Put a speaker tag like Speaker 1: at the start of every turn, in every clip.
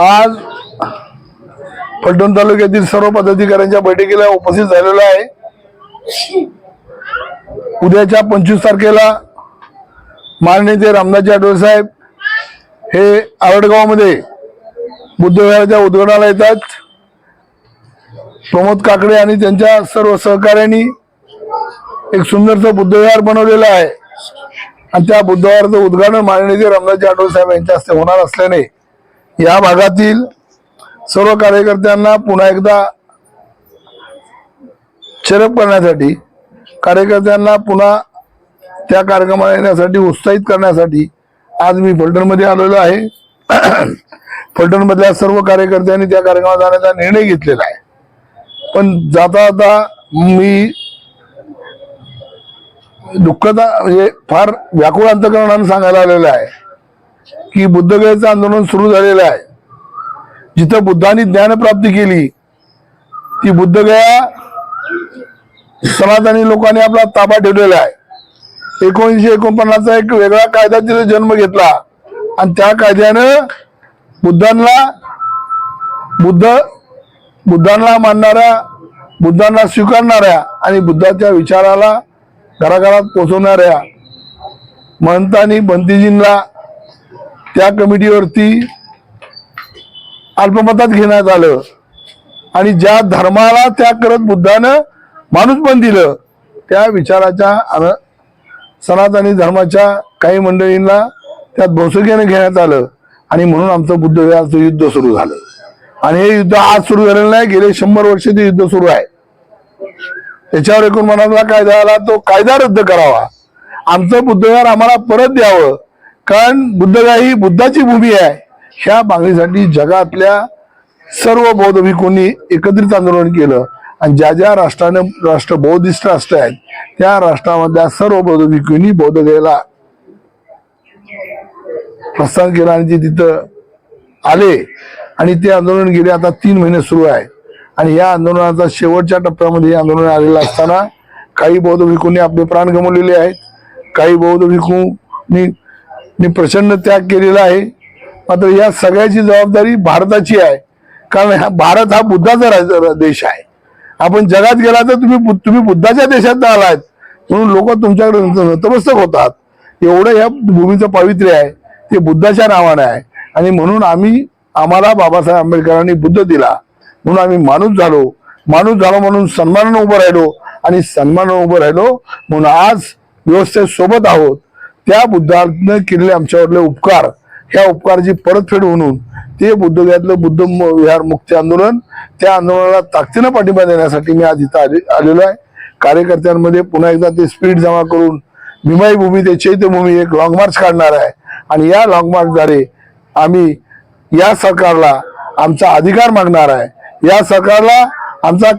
Speaker 1: आज फलटण तालुक्यातील सर्व पदाधिकाऱ्यांच्या बैठकीला उपस्थित झालेलो आहे. उद्याच्या पंचवीस तारखेला माननीय ते रामदासजी आठवले साहेब हे आवडगावमध्ये बुद्धविहाराच्या उद्घाटनाला येतात. प्रमोद काकडे आणि त्यांच्या सर्व सहकार्यांनी एक सुंदरसं बुद्धविहार बनवलेलं आहे. आणि त्या बुद्धविहाराचं उद्घाटन माननीय ते रामदासजी आठवले साहेब यांच्या हस्ते होणार असल्याने या भागातील सर्व कार्यकर्त्यांना पुन्हा एकदा चरप करण्यासाठी कार्यकर्त्यांना पुन्हा त्या कार्यक्रमाला येण्यासाठी उत्साहित करण्यासाठी आज मी फलटणमध्ये आलेलो आहे. फलटणमधल्या सर्व कार्यकर्त्यांनी त्या कार्यक्रमात जाण्याचा निर्णय घेतलेला आहे. पण जाता जाता मी दुःखता म्हणजे फार व्याकुळ अंतकरणानं सांगायला आलेलं आहे. की बुद्धगयाचं आंदोलन सुरू झालेलं आहे. जिथं बुद्धांनी ज्ञानप्राप्ती केली ती बुद्धगया सनातनी लोकांनी आपला ताबा ठेवलेला आहे. एकोणीसशे एकोणपन्नासचा एक वेगळा कायदा तिथे जन्म घेतला. आणि त्या कायद्यानं बुद्धांना बुद्ध बुद्धांना मानणाऱ्या बुद्धांना स्वीकारणाऱ्या आणि बुद्धाच्या विचाराला घराघरात पोचवणाऱ्या महंतांनी बंतीजींना त्या कमिटीवरती अल्पमतात घेण्यात आलं. आणि ज्या धर्माला त्या करत बुद्धानं माणूस पण दिलं त्या विचाराच्या सनातनी धर्माच्या काही मंडळींना त्यात भौसक्याने घेण्यात आलं. आणि म्हणून आमचं बुद्धविहारचं युद्ध सुरू झालं. आणि हे युद्ध आज सुरू झालेलं नाही गेले शंभर वर्ष ते युद्ध सुरू आहे. त्याच्यावर एकूण मनातला कायदा आला तो कायदा रद्द करावा. आमचं बुद्धविहार आम्हाला परत द्यावं. कारण बुद्धगा ही बुद्धाची भूमी आहे. ह्या मागणीसाठी जगातल्या सर्व बौद्ध भिकूंनी एकत्रित आंदोलन केलं. आणि ज्या ज्या राष्ट्राने राष्ट्र बौद्धिस्ट राष्ट्र आहेत त्या राष्ट्रामधल्या सर्व बौद्ध भिकूंनी बौद्धगेला प्रस्थान केलं आणि ते तिथं आले आणि ते आंदोलन गेले आता तीन महिने सुरू आहे आणि या आंदोलनाचा शेवटच्या टप्प्यामध्ये हे आंदोलन आलेलं असताना काही बौद्ध भिकूंनी आपले प्राण गमावलेले आहेत. काही बौद्ध भिकूंनी मी प्रचंड त्याग केलेला आहे. मात्र या सगळ्याची जबाबदारी भारताची आहे. कारण हा भारत हा बुद्धाचा राज- देश आहे. आपण जगात गेला तर तुम्ही तुम्ही बुद्धाच्या देशात आलात. म्हणून लोक तुमच्याकडे नतमस्तक होतात. एवढं या भूमीचं पावित्र्य आहे. ते बुद्धाच्या नावाने आहे. आणि म्हणून आम्ही आम्हाला बाबासाहेब आंबेडकरांनी बुद्ध दिला. म्हणून आम्ही माणूस झालो. माणूस झालो म्हणून सन्मानानं उभं राहिलो. आणि सन्मानानं उभं राहिलो म्हणून आज व्यवस्थेत सोबत आहोत. त्या बुद्धानं केलेले आमच्यावरले उपकार ह्या उपकाराची परतफेड म्हणून ते बुद्धगयातलं बुद्ध म- विहार मुक्ती आंदोलन त्या आंदोलनाला ताकदीनं पाठिंबा देण्यासाठी मी आज इथं आले आलेलो आहे. कार्यकर्त्यांमध्ये पुन्हा एकदा ते स्पीड जमा करून भीमाई भूमी ते चैत्यभूमी एक लॉंग मार्च काढणार आहे. आणि या लॉंग मार्चद्वारे आम्ही या सरकारला आमचा अधिकार मागणार आहे. या सरकारला आमचा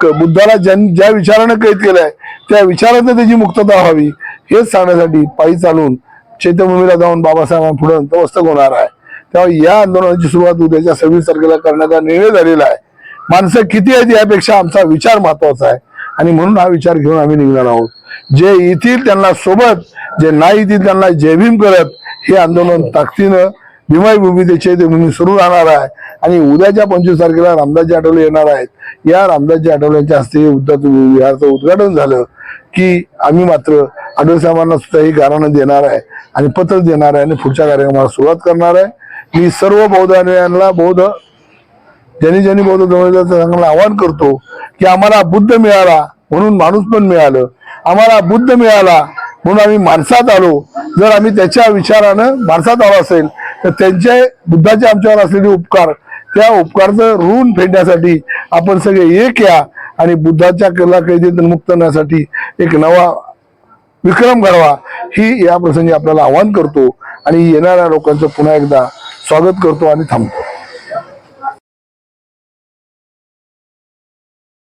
Speaker 1: क- बुद्धाला ज्या ज्या विचारानं कैद केलंय त्या विचारानं त्याची मुक्तता व्हावी. हेच सांगण्यासाठी पायी चालून चैत्यभूमीला जाऊन बाबासाहेबां पुढं नतमस्तक होणार आहे. तेव्हा या आंदोलनाची सुरुवात उद्याच्या सव्वीस तारखेला करण्याचा निर्णय झालेला आहे. माणसं किती आहेत यापेक्षा आमचा विचार महत्त्वाचा आहे. आणि म्हणून हा विचार घेऊन आम्ही निघणार आहोत. जे येतील त्यांना सोबत जे नाही येतील त्यांना जयभीम करत हे आंदोलन ताकदीनं भीमाई भूमी ते म्हणून सुरू राहणार आहे. आणि उद्याच्या पंचवीस तारखेला रामदासजी आठवले येणार आहेत. या रामदासजी आठवल्यांच्या हस्ते विहारचं उद्घाटन झालं की आम्ही मात्र आठवले साहेबांना सुद्धा हे गाराणं देणार आहे आणि पत्र देणार आहे आणि पुढच्या कार्यक्रमाला सुरुवात करणार आहे. मी सर्व बौद्धांना बौद्ध ज्यांनी ज्यांनी बौद्ध धर्माचं आवाहन करतो की आम्हाला बुद्ध मिळाला म्हणून माणूस पण मिळालं. आम्हाला बुद्ध मिळाला म्हणून आम्ही माणसात आलो. जर आम्ही त्याच्या विचारानं माणसात आलो असेल तर त्यांचे बुद्धाचे आमच्यावर असलेले उपकार त्या उपकारचं ऋण फेडण्यासाठी आपण सगळे एक या आणि बुद्धाच्या कला कैदेतून मुक्त होण्यासाठी एक नवा विक्रम घडवा. ही या प्रसंगी आपल्याला आवाहन करतो आणि येणाऱ्या लोकांचं पुन्हा एकदा स्वागत करतो आणि थांबतो.